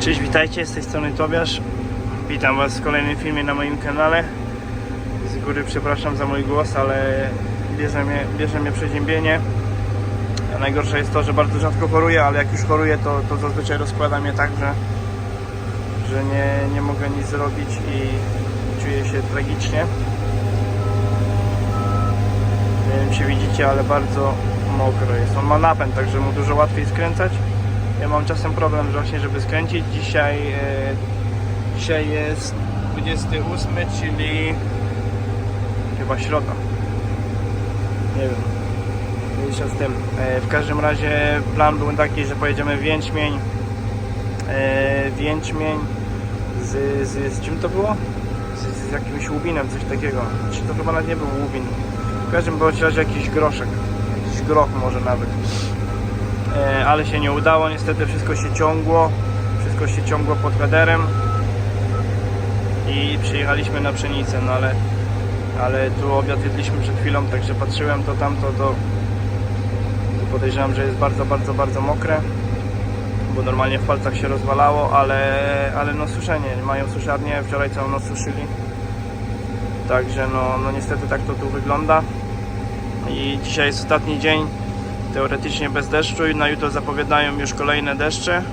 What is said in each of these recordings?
Cześć, witajcie, z tej strony Tobiasz. Witam Was w kolejnym filmie na moim kanale. Z góry przepraszam za mój głos, ale bierze mnie, bierze mnie przeziębienie. A najgorsze jest to, że bardzo rzadko choruję, ale jak już choruję, to, to zazwyczaj rozkłada mnie tak, że, że nie, nie mogę nic zrobić i czuję się tragicznie. Nie wiem, czy widzicie, ale bardzo mokro jest. On ma napęd, także mu dużo łatwiej skręcać. Ja mam czasem problem że właśnie, żeby skręcić. Dzisiaj, e, dzisiaj jest 28, czyli chyba środa. Nie wiem. Mniejsza tym. E, w każdym razie plan był taki, że pojedziemy w Więćmień. E, Więćmień z, z, z czym to było? Z, z jakimś łubinem, coś takiego. Czy to chyba nawet nie był łubin. W każdym razie jakiś groszek. Jakiś groch może nawet. E, ale się nie udało, niestety wszystko się ciągło, wszystko się ciągło pod headerem i przyjechaliśmy na pszenicę, no ale, ale tu obiad jedliśmy przed chwilą, także patrzyłem to tamto, to, to podejrzewam, że jest bardzo, bardzo, bardzo mokre, bo normalnie w palcach się rozwalało, ale, ale no suszenie, mają suszarnię, wczoraj całą noc suszyli, także no, no niestety tak to tu wygląda. I dzisiaj jest ostatni dzień teoretycznie bez deszczu i na jutro zapowiadają już kolejne deszcze. Eee,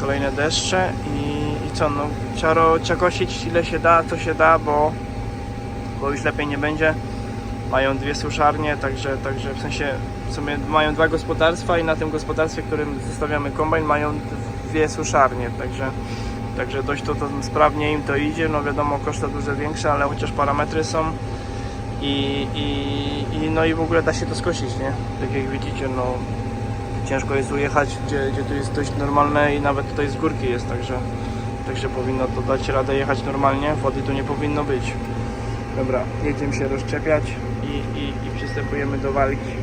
kolejne deszcze i, i co, no trzeba, trzeba ile się da, co się da, bo, bo już lepiej nie będzie. Mają dwie suszarnie, także, także w sensie w sumie mają dwa gospodarstwa i na tym gospodarstwie, którym zostawiamy kombajn mają dwie suszarnie, także Także dość to, to sprawnie im to idzie, no wiadomo koszta dużo większe, ale chociaż parametry są i, i, i no i w ogóle da się to skosić, nie? Tak jak widzicie, no ciężko jest ujechać, gdzie, gdzie tu jest dość normalne i nawet tutaj z górki jest, także, także powinno to dać radę jechać normalnie, wody tu nie powinno być. Dobra, jedziemy się rozczepiać i, i, i przystępujemy do walki.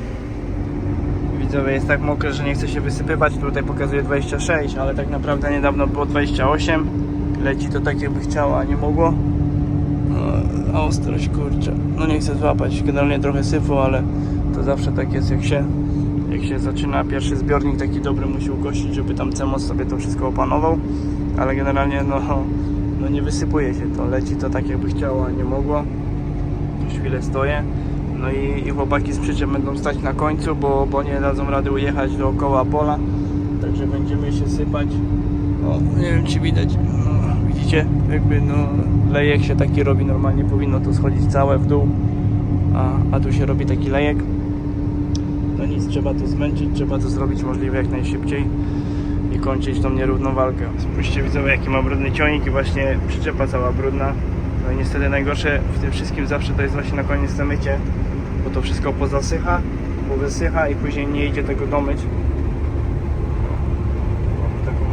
Widzowie, jest tak mokre, że nie chce się wysypywać, tutaj pokazuje 26, ale tak naprawdę niedawno było 28. Leci to tak jakby chciało, a nie mogło. Ostrość kurczę. No nie chcę złapać. Generalnie trochę syfu, ale to zawsze tak jest jak się jak się zaczyna pierwszy zbiornik taki dobry musi ukosić, żeby tam CMOS sobie to wszystko opanował. Ale generalnie no, no nie wysypuje się to. Leci to tak jakby chciało, a nie mogło. Już chwilę stoję. No i, i chłopaki z przyczep będą stać na końcu, bo, bo nie dadzą rady ujechać dookoła pola. Także będziemy się sypać. O, nie wiem czy widać. Widzicie? Jakby no lejek się taki robi normalnie, powinno to schodzić całe w dół. A, a tu się robi taki lejek. No nic, trzeba to zmęczyć, trzeba to zrobić możliwie jak najszybciej i kończyć tą nierówną walkę. Spójrzcie widzowie jaki ma brudny ciągnik i właśnie przyczepa cała brudna. No i niestety najgorsze w tym wszystkim zawsze to jest właśnie na koniec to mycie, bo to wszystko pozasycha, powysycha i później nie idzie tego domyć.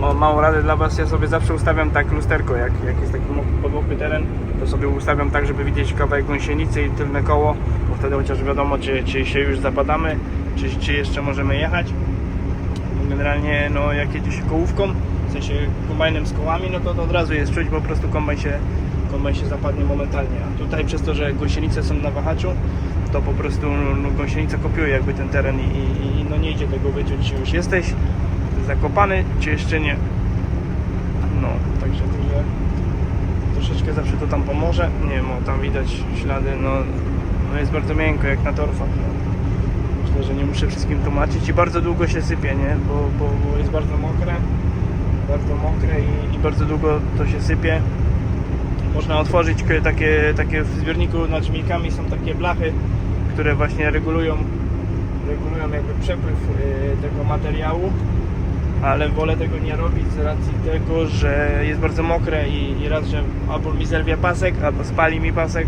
Ma, małą radę dla Was, ja sobie zawsze ustawiam tak lusterko, jak, jak jest taki mo- podmokły teren, to sobie ustawiam tak, żeby widzieć kawałek gąsienicy i tylne koło, bo wtedy chociaż wiadomo, czy, czy się już zapadamy, czy, czy jeszcze możemy jechać. Generalnie, no jak jedzie kołówką, w sensie kombajnem z kołami, no to, to od razu jest czuć, bo po prostu kombajn się, kombajn się zapadnie momentalnie. A tutaj przez to, że gąsienice są na wahaczu, to po prostu no, gąsienica kopiuje jakby ten teren i, i, i no nie idzie tego wyciąć, czy już jesteś zakopany, czy jeszcze nie. No, także także troszeczkę zawsze to tam pomoże. Nie wiem, tam widać ślady, no, no jest bardzo miękko jak na torfach. Myślę, że nie muszę wszystkim tłumaczyć i bardzo długo się sypie, nie? Bo, bo, bo jest bardzo mokre, bardzo mokre i, i bardzo długo to się sypie. Można otworzyć takie, takie w zbiorniku nad żmijkami są takie blachy, które właśnie regulują, regulują jakby przepływ y, tego materiału ale wolę tego nie robić z racji tego, że jest bardzo mokre i, i raz, że albo mi zerwie pasek, albo spali mi pasek,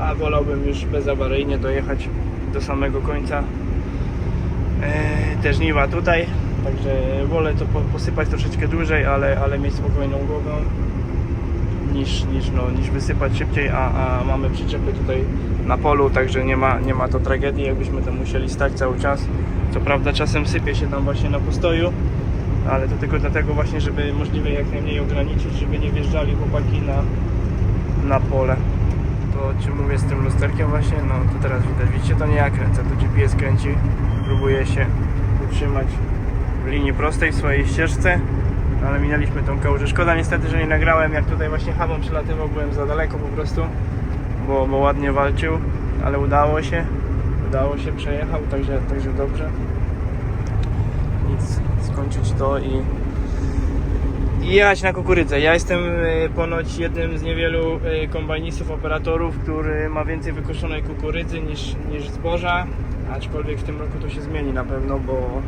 a wolałbym już bezawaryjnie dojechać do samego końca e, te żniwa tutaj, także wolę to po, posypać troszeczkę dłużej, ale, ale mieć spokojną głowę niż, niż, no, niż wysypać szybciej, a, a mamy przyczepy tutaj na polu, także nie ma, nie ma to tragedii, jakbyśmy tam musieli stać cały czas. Co prawda czasem sypie się tam właśnie na postoju, ale to tylko dlatego właśnie, żeby możliwie jak najmniej ograniczyć, żeby nie wjeżdżali chłopaki na, na pole. To czy mówię z tym lusterkiem właśnie, no to teraz widać, widzicie, to nie ja kręcę, to GPS kręci, próbuje się utrzymać w linii prostej w swojej ścieżce, ale minęliśmy tą kałużę. Szkoda niestety, że nie nagrałem, jak tutaj właśnie Habą przelatywał, byłem za daleko po prostu, bo, bo ładnie walczył, ale udało się, udało się, przejechał, także, także dobrze. Nic, skończyć to i, i jechać na kukurydzę. Ja jestem e, ponoć jednym z niewielu e, kombajnistów, operatorów, który ma więcej wykoszonej kukurydzy niż, niż zboża, aczkolwiek w tym roku to się zmieni na pewno, bo,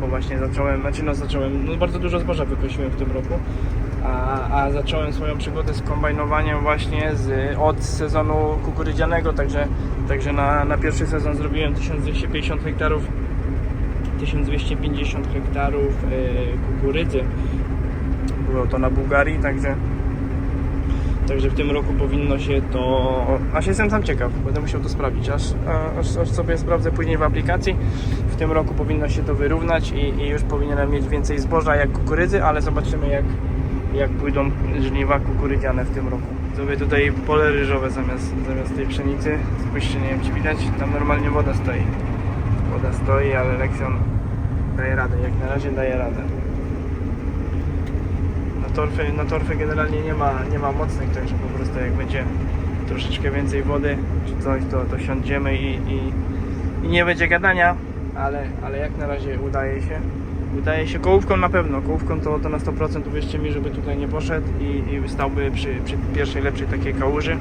bo właśnie zacząłem, znaczy no zacząłem, no bardzo dużo zboża wykosiłem w tym roku, a, a zacząłem swoją przygodę z kombajnowaniem właśnie z, od sezonu kukurydzianego, także, także na, na pierwszy sezon zrobiłem 1250 hektarów 1250 hektarów e, kukurydzy. Było to na Bułgarii, także Także w tym roku powinno się to. Aż jestem sam ciekaw, będę musiał to sprawdzić. Aż, a- aż, aż sobie sprawdzę później w aplikacji. W tym roku powinno się to wyrównać i, i już powinienem mieć więcej zboża jak kukurydzy, ale zobaczymy jak, jak pójdą żniwa kukurydziane w tym roku. Zrobię tutaj pole ryżowe zamiast, zamiast tej pszenicy. Spójrzcie, nie wiem czy widać, tam normalnie woda stoi. Woda stoi, ale Lexion daje radę, jak na razie daje radę. Na torfy, na torfy generalnie nie ma, nie ma mocnych, także po prostu jak będzie troszeczkę więcej wody czy coś, to, to siądziemy i, i, i nie będzie gadania, ale, ale jak na razie udaje się. Udaje się kołówką na pewno, kołówką to, to na 100% uwierzcie mi, żeby tutaj nie poszedł i, i stałby przy, przy pierwszej lepszej takiej kałuży,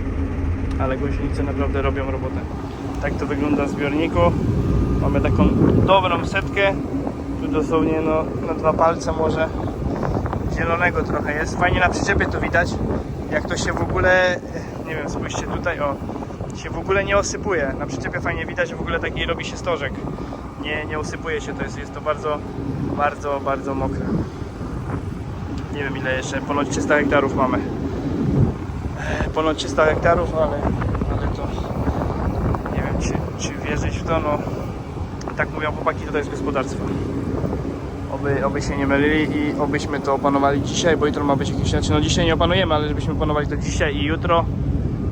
ale gąsienice naprawdę robią robotę. Tak to wygląda w zbiorniku. Mamy taką dobrą setkę, tu dosłownie no, na dwa palce może zielonego trochę jest. Fajnie na przyczepie to widać, jak to się w ogóle, nie wiem, spójrzcie tutaj, o, się w ogóle nie osypuje. Na przyczepie fajnie widać, w ogóle taki robi się stożek. Nie, nie usypuje się, to jest, jest to bardzo, bardzo, bardzo mokre. Nie wiem ile jeszcze, ponad 300 hektarów mamy. Ponad 300 hektarów, ale, ale to nie wiem czy, czy wierzyć w to, no tak mówią chłopaki, to jest gospodarstwo oby, oby się nie mylili i obyśmy to opanowali dzisiaj, bo jutro ma być jakiś, znaczy no dzisiaj nie opanujemy, ale żebyśmy opanowali to dzisiaj i jutro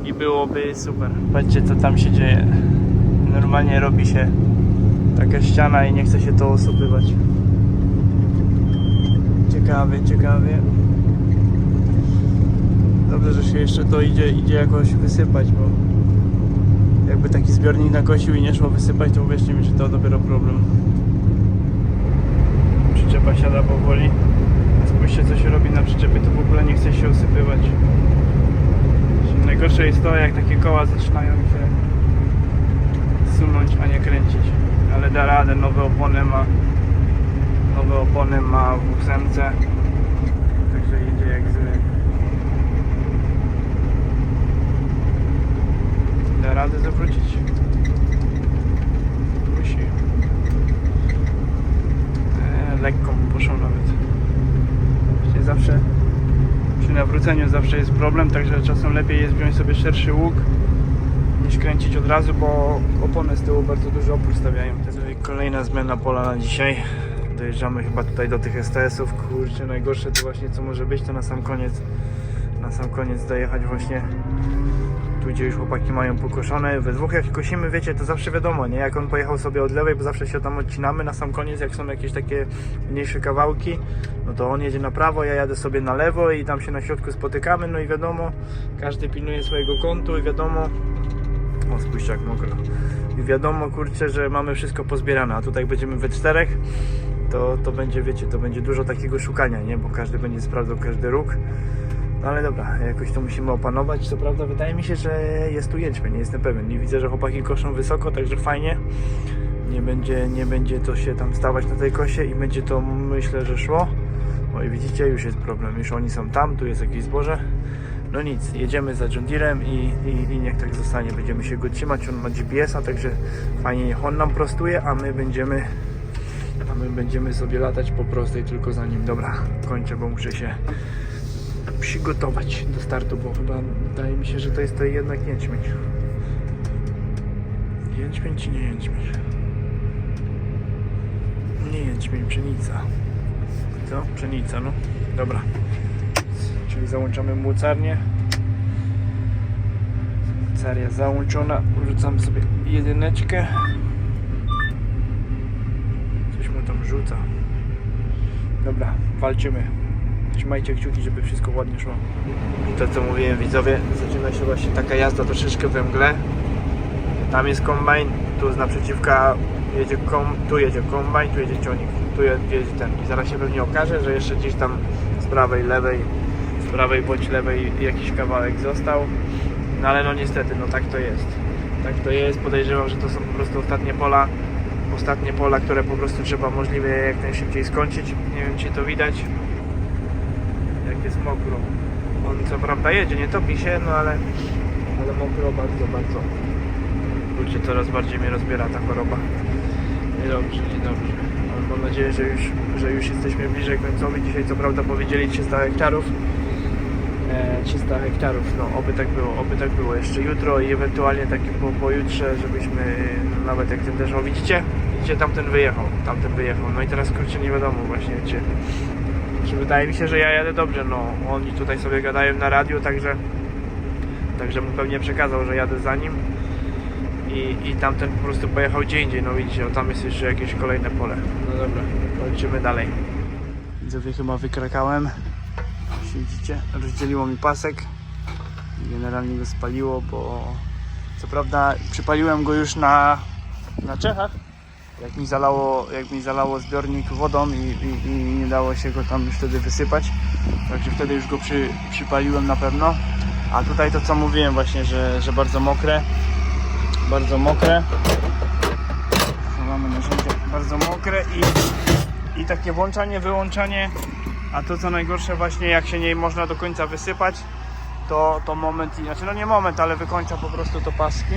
i byłoby super. Patrzcie co tam się dzieje. Normalnie robi się taka ściana i nie chce się to osypywać. Ciekawie, ciekawie. Dobrze, że się jeszcze to idzie, idzie jakoś wysypać, bo jakby taki zbiornik nakosił i nie szło wysypać, to uwierzcie mi, że to dopiero problem przyczepa siada powoli. Spójrzcie co się robi na przyczepie, to w ogóle nie chce się usypywać. Najgorsze jest to, jak takie koła zaczynają się sunąć, a nie kręcić. Ale da radę, nowe opony ma nowe opony ma w ósemce. Także idzie jak z Da radę zawrócić. Musi. E, lekko mu poszło nawet. Właściwie zawsze nawróceniu zawsze jest problem, także czasem lepiej jest wziąć sobie szerszy łuk niż kręcić od razu, bo opony z tyłu bardzo duży opór stawiają. Jest kolejna zmiana pola na dzisiaj. Dojeżdżamy chyba tutaj do tych STS-ów. Kurczę, najgorsze to właśnie co może być, to na sam koniec na sam koniec dojechać właśnie tu gdzie już chłopaki mają pokoszone. We dwóch jak kosimy, wiecie, to zawsze wiadomo, nie? Jak on pojechał sobie od lewej, bo zawsze się tam odcinamy na sam koniec, jak są jakieś takie mniejsze kawałki, no to on jedzie na prawo, ja jadę sobie na lewo i tam się na środku spotykamy, no i wiadomo, każdy pilnuje swojego kątu i wiadomo, o spójrzcie jak mokro. I wiadomo, kurczę, że mamy wszystko pozbierane, a tutaj będziemy we czterech, to, to będzie, wiecie, to będzie dużo takiego szukania, nie? Bo każdy będzie sprawdzał każdy róg. No ale dobra, jakoś to musimy opanować. Co prawda wydaje mi się, że jest tu jęczmień, nie jestem pewien. Nie widzę, że chłopaki koszą wysoko, także fajnie. Nie będzie, nie będzie to się tam stawać na tej kosie i będzie to myślę, że szło. O i widzicie, już jest problem. Już oni są tam, tu jest jakieś zboże. No nic, jedziemy za John Deerem i, i, i niech tak zostanie. Będziemy się go trzymać. On ma GPS-a, także fajnie niech on nam prostuje, a my będziemy a my będziemy sobie latać po prostej tylko za nim. Dobra, kończę, bo muszę się przygotować do startu, bo chyba wydaje mi się, że to jest to jednak jęczmień. Jęczmień czy nie jęczmień? Nie jęczmień, pszenica. Co? Pszenica, no. Dobra. Czyli załączamy młocarnię. Mocaria załączona. Wrzucam sobie jedyneczkę. Coś mu tam rzuca. Dobra, walczymy. Trzymajcie kciuki, żeby wszystko ładnie szło. I to co mówiłem widzowie, zaczyna się właśnie taka jazda troszeczkę we mgle. Tam jest kombajn, tu z naprzeciwka jedzie kom, tu jedzie kombajn, tu jedzie ciągnik, tu je- jedzie ten. I zaraz się pewnie okaże, że jeszcze gdzieś tam z prawej, lewej, z prawej bądź lewej jakiś kawałek został. No ale no niestety, no tak to jest. Tak to jest, podejrzewam, że to są po prostu ostatnie pola, ostatnie pola, które po prostu trzeba możliwie jak najszybciej skończyć. Nie wiem czy to widać, jest mokro. On co prawda jedzie, nie topi się, no ale, ale mokro bardzo, bardzo. Kurczę, coraz bardziej mnie rozbiera ta choroba. Niedobrze, niedobrze. Ale mam nadzieję, że już, że już jesteśmy bliżej końcowi. Dzisiaj co prawda powiedzieli 300 hektarów. E, 300 hektarów, no oby tak było, oby tak było. Jeszcze jutro i ewentualnie takie po, pojutrze, żebyśmy no, nawet jak ten deszcz, o widzicie? Widzicie, tamten wyjechał, tamten wyjechał. No i teraz kurczę nie wiadomo właśnie, czy, czy wydaje mi się, że ja jadę dobrze, no. Oni tutaj sobie gadają na radiu, także także mu pewnie przekazał, że jadę za nim. I, i tamten po prostu pojechał gdzie indziej, no widzicie, o tam jest jeszcze jakieś kolejne pole. No dobra, walczymy dalej. Widzowie chyba wykrakałem, widzicie, rozdzieliło mi pasek. Generalnie go spaliło, bo co prawda przypaliłem go już na, na Czechach, jak mi zalało, jak mi zalało zbiornik wodą i, i, i nie dało się go tam już wtedy wysypać, także wtedy już go przy, przypaliłem na pewno. A tutaj to co mówiłem właśnie, że, że bardzo mokre, bardzo mokre. Chowamy narzędzia, bardzo mokre i, i takie włączanie, wyłączanie, a to co najgorsze właśnie jak się nie można do końca wysypać, to, to moment, znaczy no nie moment, ale wykończa po prostu to paski.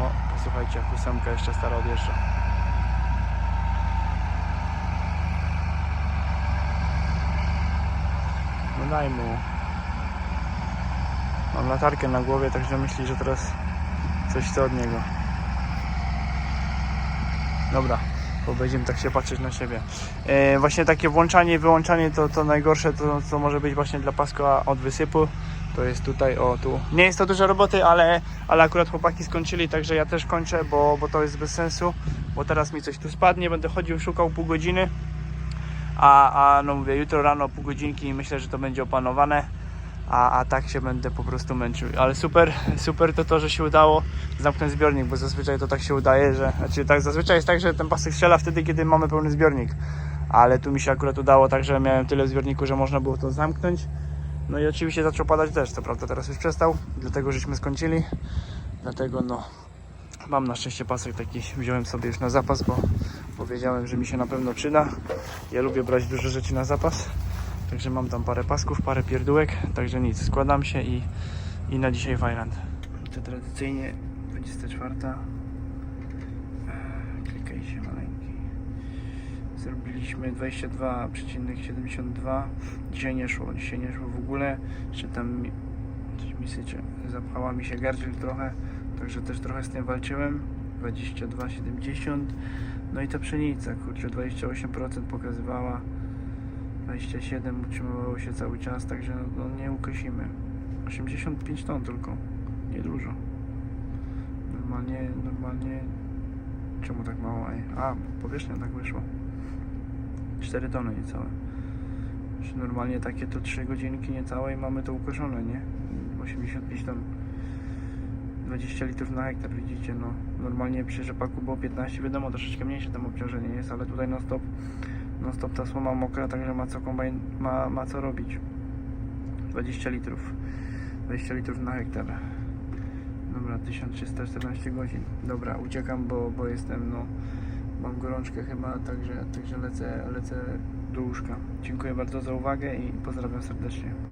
O, posłuchajcie, jak jeszcze stara odjeżdża. No daj mu. Mam latarkę na głowie, także myśli, że teraz coś chce od niego. Dobra, bo będziemy tak się patrzeć na siebie. E, właśnie takie włączanie i wyłączanie to, to najgorsze, to co może być właśnie dla paska od wysypu. To jest tutaj, o tu. Nie jest to dużo roboty, ale, ale akurat chłopaki skończyli, także ja też kończę, bo, bo to jest bez sensu. Bo teraz mi coś tu spadnie, będę chodził, szukał pół godziny. A, a no mówię, jutro rano pół godzinki i myślę, że to będzie opanowane. A, a tak się będę po prostu męczył. Ale super, super to to, że się udało zamknąć zbiornik, bo zazwyczaj to tak się udaje, że. Znaczy tak zazwyczaj jest tak, że ten pasek strzela wtedy, kiedy mamy pełny zbiornik. Ale tu mi się akurat udało tak, że miałem tyle w zbiorniku, że można było to zamknąć. No i oczywiście zaczął padać deszcz, co prawda teraz już przestał, dlatego żeśmy skończyli. Dlatego no mam na szczęście pasek taki wziąłem sobie już na zapas, bo powiedziałem, że mi się na pewno przyda. Ja lubię brać dużo rzeczy na zapas. Także mam tam parę pasków, parę pierdółek, także nic, składam się i, i na dzisiaj Fajland. To tradycyjnie 24. Eee, Klikaj się maleńki. Zrobiliśmy 22,72. Dzisiaj nie szło, dzisiaj nie szło w ogóle. Jeszcze tam coś mi sycie. Zapchała mi się gardziel trochę, także też trochę z tym walczyłem. 22,70. No i ta pszenica, kurczę, 28% pokazywała. 27 utrzymywało się cały czas, także no, no nie ukosimy. 85 ton tylko, niedużo. Normalnie, normalnie... Czemu tak mało? A, powierzchnia tak wyszło. 4 tony niecałe. Normalnie takie to 3 godzinki niecałe i mamy to ukoszone, nie? 85 ton. 20 litrów na hektar, widzicie, no. Normalnie przy rzepaku było 15, wiadomo, troszeczkę mniejsze tam obciążenie jest, ale tutaj non stop non stop ta słoma mokra, także ma co kombajn, ma, ma co robić. 20 litrów. 20 litrów na hektar. Dobra, 1314 godzin. Dobra, uciekam, bo, bo jestem, no, mam gorączkę chyba, także, także lecę, lecę do łóżka. Dziękuję bardzo za uwagę i pozdrawiam serdecznie.